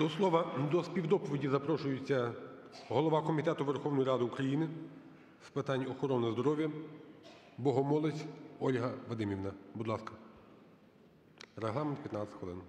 До слова, до співдоповіді запрошується голова Комітету Верховної Ради України з питань охорони здоров'я Богомолець Ольга Вадимівна. Будь ласка. Регламент 15 хвилин.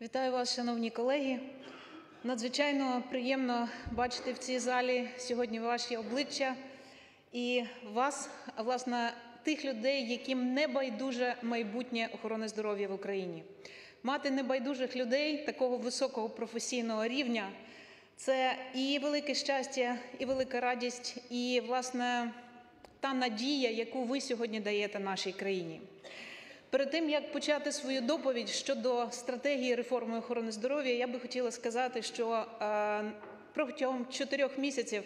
Вітаю вас, шановні колеги. Надзвичайно приємно бачити в цій залі сьогодні ваші обличчя і вас, власне, тих людей, яким не байдуже майбутнє охорони здоров'я в Україні. Мати небайдужих людей такого високого професійного рівня це і велике щастя, і велика радість, і власне та надія, яку ви сьогодні даєте нашій країні. Перед тим як почати свою доповідь щодо стратегії реформи охорони здоров'я, я би хотіла сказати, що е, протягом чотирьох місяців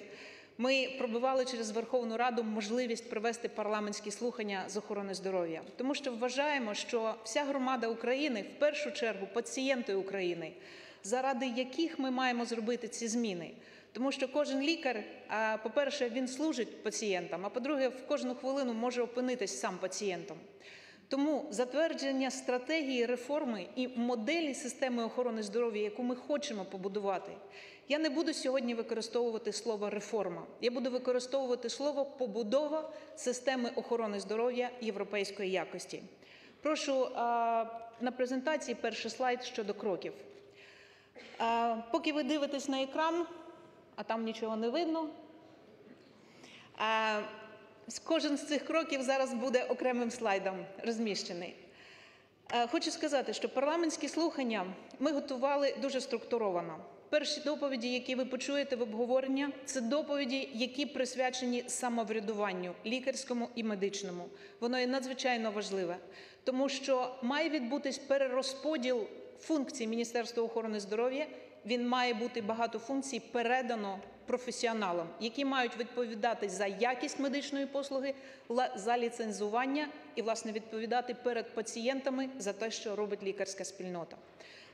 ми пробивали через Верховну Раду можливість провести парламентські слухання з охорони здоров'я, тому що вважаємо, що вся громада України, в першу чергу, пацієнти України, заради яких ми маємо зробити ці зміни. Тому що кожен лікар, по-перше, він служить пацієнтам, а по-друге, в кожну хвилину може опинитись сам пацієнтом. Тому затвердження стратегії реформи і моделі системи охорони здоров'я, яку ми хочемо побудувати, я не буду сьогодні використовувати слово реформа. Я буду використовувати слово побудова системи охорони здоров'я європейської якості. Прошу на презентації перший слайд щодо кроків. Поки ви дивитесь на екран, а там нічого не видно. Кожен з цих кроків зараз буде окремим слайдом розміщений. Хочу сказати, що парламентські слухання ми готували дуже структуровано. Перші доповіді, які ви почуєте в обговоренні, це доповіді, які присвячені самоврядуванню лікарському і медичному. Воно є надзвичайно важливе, тому що має відбутись перерозподіл функцій Міністерства охорони здоров'я. Він має бути багато функцій передано професіоналам, які мають відповідати за якість медичної послуги, за ліцензування і, власне, відповідати перед пацієнтами за те, що робить лікарська спільнота.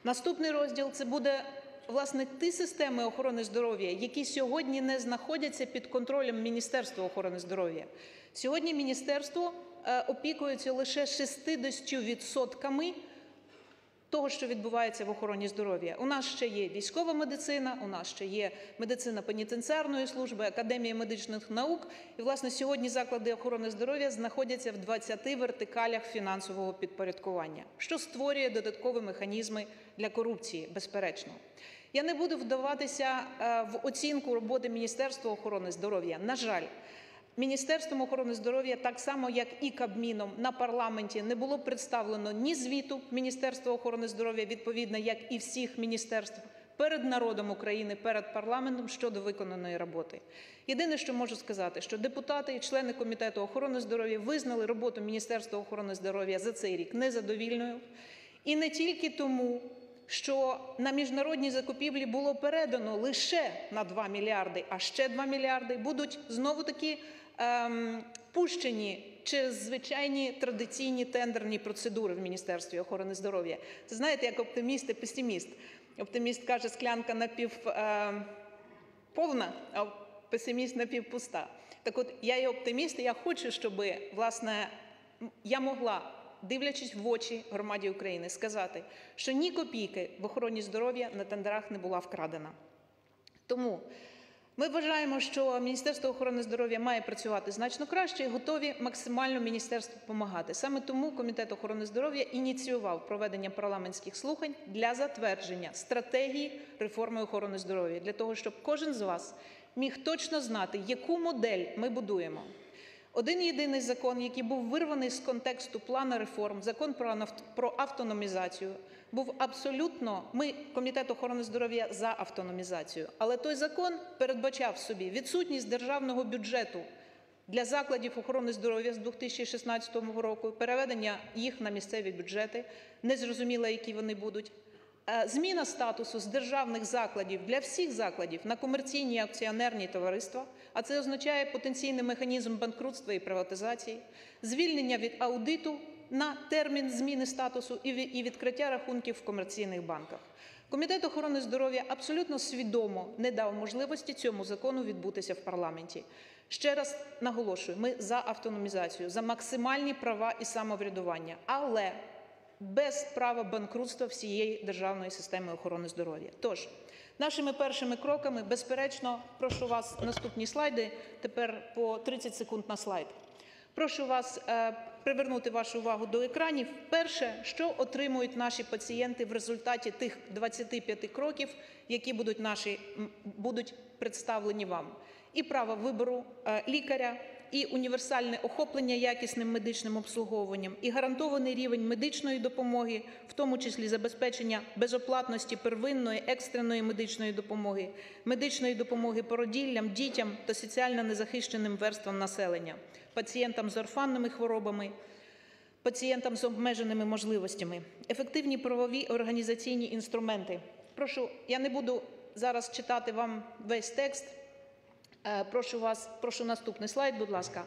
Наступний розділ це буде власне ті системи охорони здоров'я, які сьогодні не знаходяться під контролем Міністерства охорони здоров'я. Сьогодні міністерство е, опікується лише 60% того, що відбувається в охороні здоров'я. У нас ще є військова медицина, у нас ще є медицина пенітенціарної служби, академія медичних наук. І, власне, сьогодні заклади охорони здоров'я знаходяться в 20 вертикалях фінансового підпорядкування, що створює додаткові механізми для корупції, безперечно. Я не буду вдаватися е, в оцінку роботи Міністерства охорони здоров'я. На жаль, Міністерством охорони здоров'я, так само як і Кабміном на парламенті, не було представлено ні звіту Міністерства охорони здоров'я, відповідно, як і всіх міністерств, перед народом України, перед парламентом щодо виконаної роботи. Єдине, що можу сказати, що депутати і члени комітету охорони здоров'я визнали роботу Міністерства охорони здоров'я за цей рік незадовільною, і не тільки тому. Що на міжнародні закупівлі було передано лише на 2 мільярди, а ще 2 мільярди будуть знову таки ем, пущені через звичайні традиційні тендерні процедури в Міністерстві охорони здоров'я. Це знаєте, як оптиміст і песиміст. Оптиміст каже, склянка напів ем, а песиміст напівпуста. Так от я є оптиміст, і я хочу, щоб власне я могла. Дивлячись в очі громаді України, сказати, що ні копійки в охороні здоров'я на тендерах не була вкрадена. Тому ми вважаємо, що Міністерство охорони здоров'я має працювати значно краще і готові максимально міністерству допомагати. Саме тому Комітет охорони здоров'я ініціював проведення парламентських слухань для затвердження стратегії реформи охорони здоров'я для того, щоб кожен з вас міг точно знати, яку модель ми будуємо. Один єдиний закон, який був вирваний з контексту плану реформ, закон про, автономізацію, був абсолютно. Ми, комітет охорони здоров'я, за автономізацію. Але той закон передбачав собі відсутність державного бюджету для закладів охорони здоров'я з 2016 року, переведення їх на місцеві бюджети, незрозуміло, які вони будуть. Е, Зміна статусу з державних закладів для всіх закладів на комерційні акціонерні товариства, а це означає потенційний механізм банкрутства і приватизації, звільнення від аудиту на термін зміни статусу і відкриття рахунків в комерційних банках. Комітет охорони здоров'я абсолютно свідомо не дав можливості цьому закону відбутися в парламенті. Ще раз наголошую: ми за автономізацію, за максимальні права і самоврядування. Але без права банкрутства всієї державної системи охорони здоров'я. Тож, нашими першими кроками, безперечно, прошу вас наступні слайди. Тепер по 30 секунд на слайд. Прошу вас е, привернути вашу увагу до екранів. Перше, що отримують наші пацієнти в результаті тих 25 кроків, які будуть наші будуть представлені вам. І право вибору е, лікаря, і універсальне охоплення якісним медичним обслуговуванням, і гарантований рівень медичної допомоги, в тому числі забезпечення безоплатності первинної екстреної медичної допомоги, медичної допомоги породіллям, дітям та соціально незахищеним верствам населення, пацієнтам з орфанними хворобами, пацієнтам з обмеженими можливостями, ефективні правові організаційні інструменти. Прошу, я не буду зараз читати вам весь текст. Е, Прошу вас, прошу наступний слайд, будь ласка.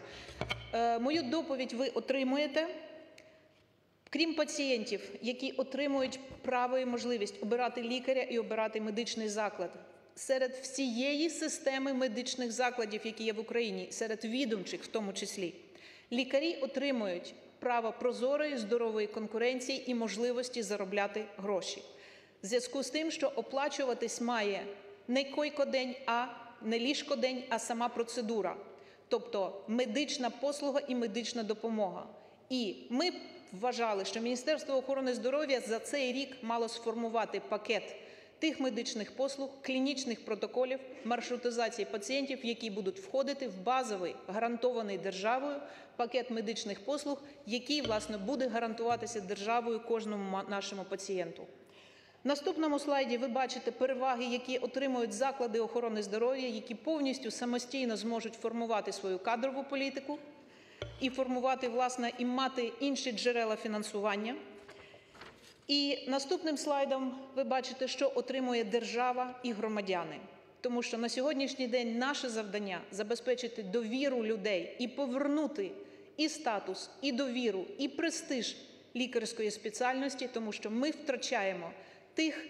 Е, Мою доповідь ви отримуєте. Крім пацієнтів, які отримують право і можливість обирати лікаря і обирати медичний заклад, серед всієї системи медичних закладів, які є в Україні, серед відомчих в тому числі, лікарі отримують право прозорої, здорової конкуренції і можливості заробляти гроші. В зв'язку з тим, що оплачуватись має не койкодень, а не ліжкодень, а сама процедура, тобто медична послуга і медична допомога. І ми вважали, що Міністерство охорони здоров'я за цей рік мало сформувати пакет тих медичних послуг, клінічних протоколів, маршрутизації пацієнтів, які будуть входити в базовий гарантований державою пакет медичних послуг, який власне буде гарантуватися державою кожному нашому пацієнту. Наступному слайді ви бачите переваги, які отримують заклади охорони здоров'я, які повністю самостійно зможуть формувати свою кадрову політику і формувати, власне, і мати інші джерела фінансування. І наступним слайдом ви бачите, що отримує держава і громадяни. Тому що на сьогоднішній день наше завдання забезпечити довіру людей і повернути і статус, і довіру, і престиж лікарської спеціальності, тому що ми втрачаємо тих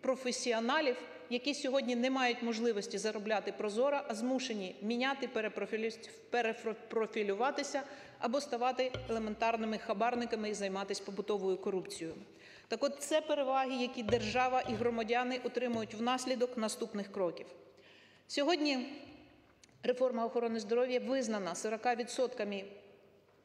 професіоналів, які сьогодні не мають можливості заробляти прозоро, а змушені міняти, перепрофілю- перепрофілюватися або ставати елементарними хабарниками і займатися побутовою корупцією. Так от це переваги, які держава і громадяни отримують внаслідок наступних кроків. Сьогодні реформа охорони здоров'я визнана 40%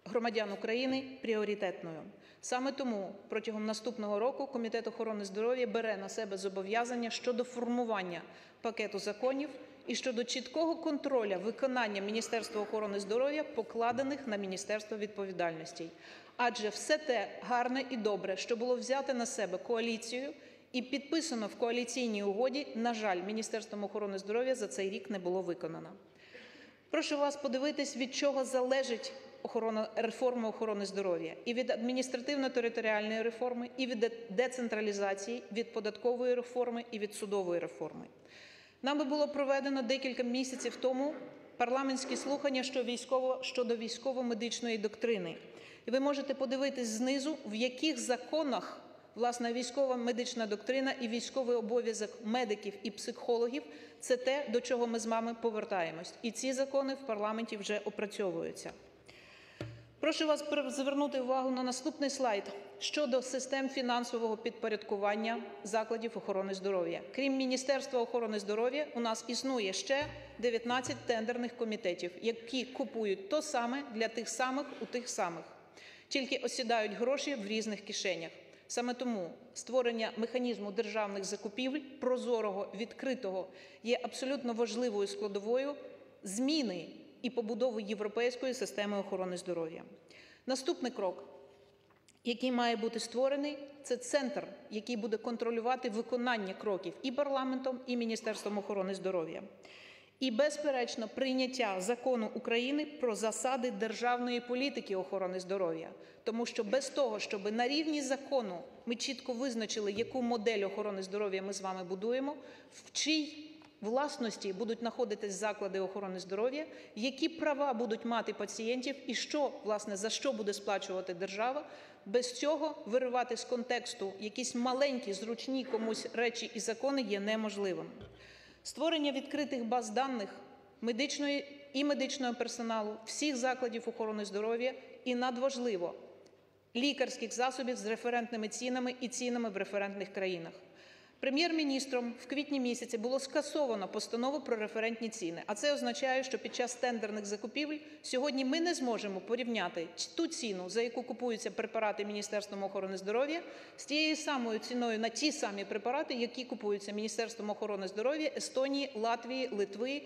громадян України пріоритетною. Саме тому протягом наступного року Комітет охорони здоров'я бере на себе зобов'язання щодо формування пакету законів і щодо чіткого контроля виконання Міністерства охорони здоров'я, покладених на Міністерство відповідальностей. Адже все те гарне і добре, що було взяте на себе коаліцією і підписано в коаліційній угоді, на жаль, Міністерством охорони здоров'я за цей рік не було виконано. Прошу вас подивитись, від чого залежить охорона, реформа охорони здоров'я. І від адміністративно-територіальної реформи, і від децентралізації, від податкової реформи, і від судової реформи. Нами було проведено декілька місяців тому парламентські слухання щодо військово, щодо військово-медичної доктрини. І ви можете подивитись знизу, в яких законах власне військова медична доктрина і військовий обов'язок медиків і психологів це те, до чого ми з вами повертаємось. І ці закони в парламенті вже опрацьовуються. Прошу вас звернути увагу на наступний слайд щодо систем фінансового підпорядкування закладів охорони здоров'я. Крім Міністерства охорони здоров'я, у нас існує ще 19 тендерних комітетів, які купують то саме для тих самих у тих самих, тільки осідають гроші в різних кишенях. Саме тому створення механізму державних закупівель прозорого, відкритого є абсолютно важливою складовою зміни і побудови європейської системи охорони здоров'я. Наступний крок, який має бути створений, це центр, який буде контролювати виконання кроків і парламентом, і Міністерством охорони здоров'я. І, безперечно, прийняття закону України про засади державної політики охорони здоров'я, тому що без того, щоб на рівні закону ми чітко визначили, яку модель охорони здоров'я ми з вами будуємо, в чий власності будуть знаходитись заклади охорони здоров'я, які права будуть мати пацієнтів, і що власне за що буде сплачувати держава. Без цього виривати з контексту якісь маленькі, зручні комусь речі і закони є неможливим. Створення відкритих баз даних медичної і медичного персоналу всіх закладів охорони здоров'я і надважливо лікарських засобів з референтними цінами і цінами в референтних країнах. Прем'єр-міністром в квітні місяці було скасовано постанову про референтні ціни. А це означає, що під час тендерних закупівель сьогодні ми не зможемо порівняти ту ціну, за яку купуються препарати Міністерством охорони здоров'я, з тією самою ціною на ті самі препарати, які купуються Міністерством охорони здоров'я Естонії, Латвії, Литви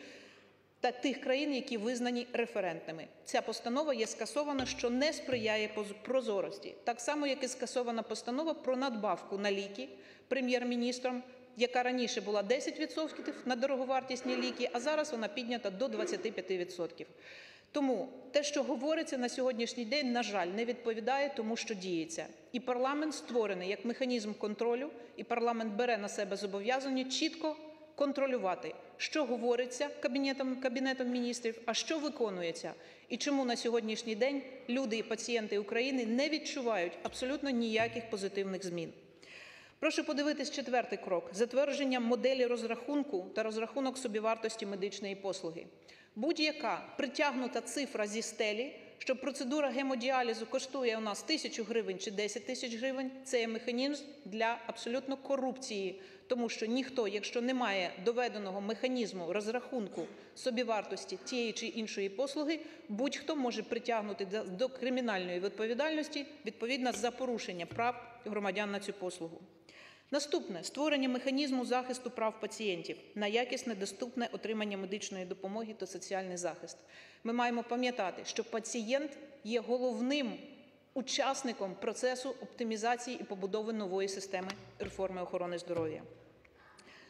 та тих країн, які визнані референтними. Ця постанова є скасована, що не сприяє прозорості. Так само, як і скасована постанова про надбавку на ліки прем'єр-міністром, яка раніше була 10% на дороговартісні ліки, а зараз вона піднята до 25%. Тому те, що говориться на сьогоднішній день, на жаль, не відповідає тому, що діється. І парламент створений як механізм контролю, і парламент бере на себе зобов'язання чітко контролювати, що говориться кабінетом, кабінетом міністрів, а що виконується, і чому на сьогоднішній день люди і пацієнти України не відчувають абсолютно ніяких позитивних змін. Прошу подивитись четвертий крок затвердження моделі розрахунку та розрахунок собівартості медичної послуги. Будь-яка притягнута цифра зі стелі, що процедура гемодіалізу коштує у нас тисячу гривень чи 10 тисяч гривень, це є механізм для абсолютно корупції, тому що ніхто, якщо немає доведеного механізму розрахунку собівартості тієї чи іншої послуги, будь-хто може притягнути до- кримінальної відповідальності відповідно за порушення прав громадян на цю послугу. Наступне створення механізму захисту прав пацієнтів на якісне доступне отримання медичної допомоги та соціальний захист. Ми маємо пам'ятати, що пацієнт є головним учасником процесу оптимізації і побудови нової системи реформи охорони здоров'я.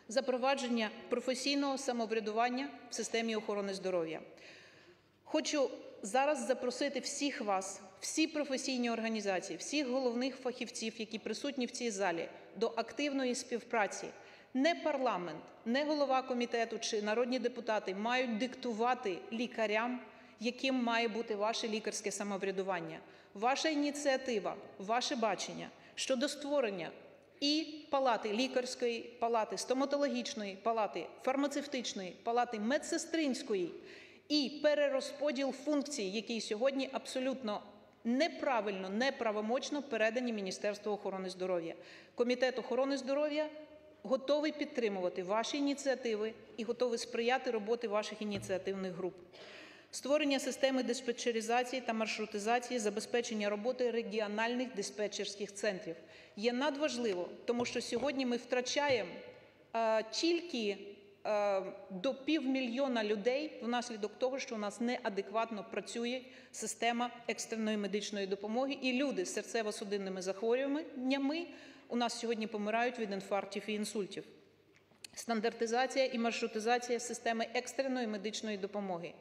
Запровадження професійного самоврядування в системі охорони здоров'я. Хочу зараз запросити всіх вас, всі професійні організації, всіх головних фахівців, які присутні в цій залі, до активної співпраці. Не парламент, не голова комітету чи народні депутати мають диктувати лікарям, яким має бути ваше лікарське самоврядування. Ваша ініціатива, ваше бачення щодо створення і палати лікарської, палати стоматологічної, палати фармацевтичної, палати медсестринської і перерозподіл функцій, який сьогодні абсолютно неправильно, неправомочно передані Міністерству охорони здоров'я. Комітет охорони здоров'я готовий підтримувати ваші ініціативи і готовий сприяти роботі ваших ініціативних груп. Створення системи диспетчеризації та маршрутизації, забезпечення роботи регіональних диспетчерських центрів є надважливо, тому що сьогодні ми втрачаємо тільки до півмільйона людей внаслідок того, що у нас неадекватно працює система екстреної медичної допомоги, і люди з серцево-судинними захворюваннями у нас сьогодні помирають від інфарктів і інсультів. Стандартизація і маршрутизація системи екстреної медичної допомоги.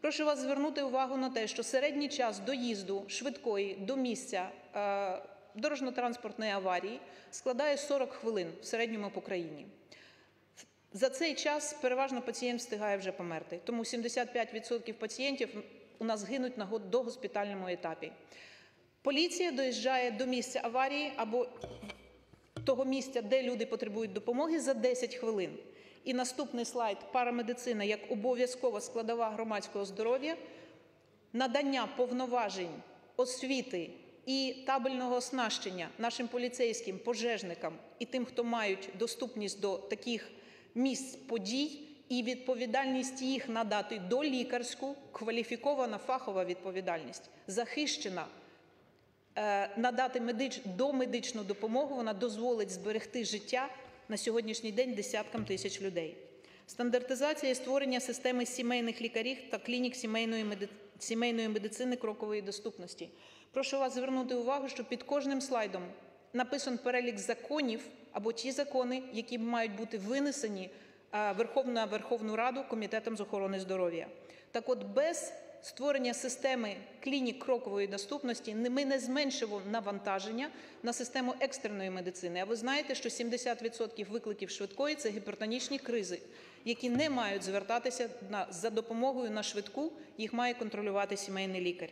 Прошу вас звернути увагу на те, що середній час доїзду швидкої до місця е, дорожньо-транспортної аварії складає 40 хвилин в середньому по країні. За цей час переважно пацієнт встигає вже померти, тому 75% пацієнтів у нас гинуть на го- догоспітальному етапі. Поліція доїжджає до місця аварії або того місця, де люди потребують допомоги, за 10 хвилин. І наступний слайд парамедицина як обов'язкова складова громадського здоров'я, надання повноважень освіти і табельного оснащення нашим поліцейським, пожежникам і тим, хто мають доступність до таких місць подій, і відповідальність їх надати до лікарську, кваліфікована фахова відповідальність, захищена е, надати медич... домедичну допомогу, вона дозволить зберегти життя на сьогоднішній день десяткам тисяч людей. Стандартизація і створення системи сімейних лікарів та клінік сімейної, меди... сімейної медицини крокової доступності. Прошу вас звернути увагу, що під кожним слайдом написан перелік законів або ті закони, які мають бути винесені е, Верховну на Верховну Раду Комітетом з охорони здоров'я. Так от без створення системи клінік крокової доступності ми не зменшимо навантаження на систему екстреної медицини. А ви знаєте, що 70% викликів швидкої це гіпертонічні кризи, які не мають звертатися на, за допомогою на швидку, їх має контролювати сімейний лікар.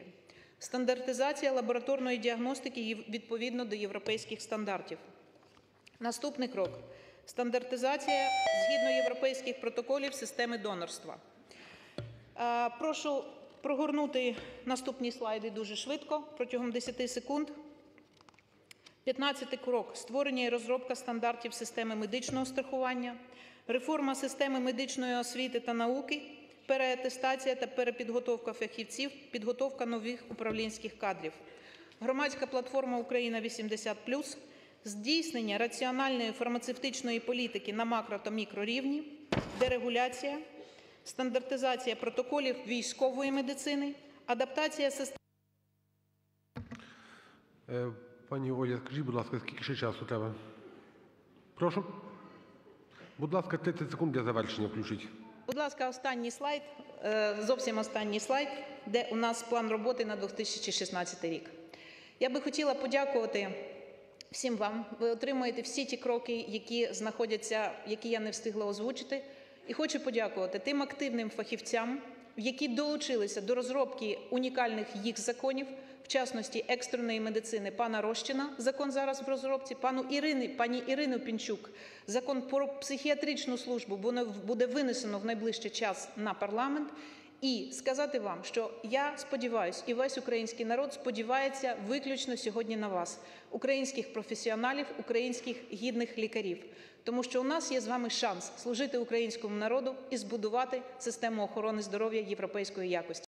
Стандартизація лабораторної діагностики відповідно до європейських стандартів. Наступний крок стандартизація згідно європейських протоколів системи донорства. Е, Прошу прогорнути наступні слайди дуже швидко, протягом 10 секунд. 15 крок створення і розробка стандартів системи медичного страхування, реформа системи медичної освіти та науки, переатестація та перепідготовка фахівців, підготовка нових управлінських кадрів. Громадська платформа Україна 80+, здійснення раціональної фармацевтичної політики на макро та мікрорівні, дерегуляція, стандартизація протоколів військової медицини, адаптація системи. Е, Пані Оля, скажіть, будь ласка, скільки ще часу треба? Прошу? Будь ласка, 30 секунд для завершення включіть. Будь ласка, останній слайд, е, зовсім останній слайд, де у нас план роботи на 2016 рік. Я би хотіла подякувати всім вам. Ви отримуєте всі ті кроки, які знаходяться, які я не встигла озвучити. І хочу подякувати тим активним фахівцям, які долучилися до розробки унікальних їх законів, в частності екстреної медицини пана Рощина, закон зараз в розробці, пану Ірини, пані Ірину Пінчук, закон про психіатричну службу буде- винесено в найближчий час на парламент. І сказати вам, що я сподіваюся, і весь український народ сподівається виключно сьогодні на вас, українських професіоналів, українських гідних лікарів. Тому що у нас є з вами шанс служити українському народу і збудувати систему охорони здоров'я європейської якості.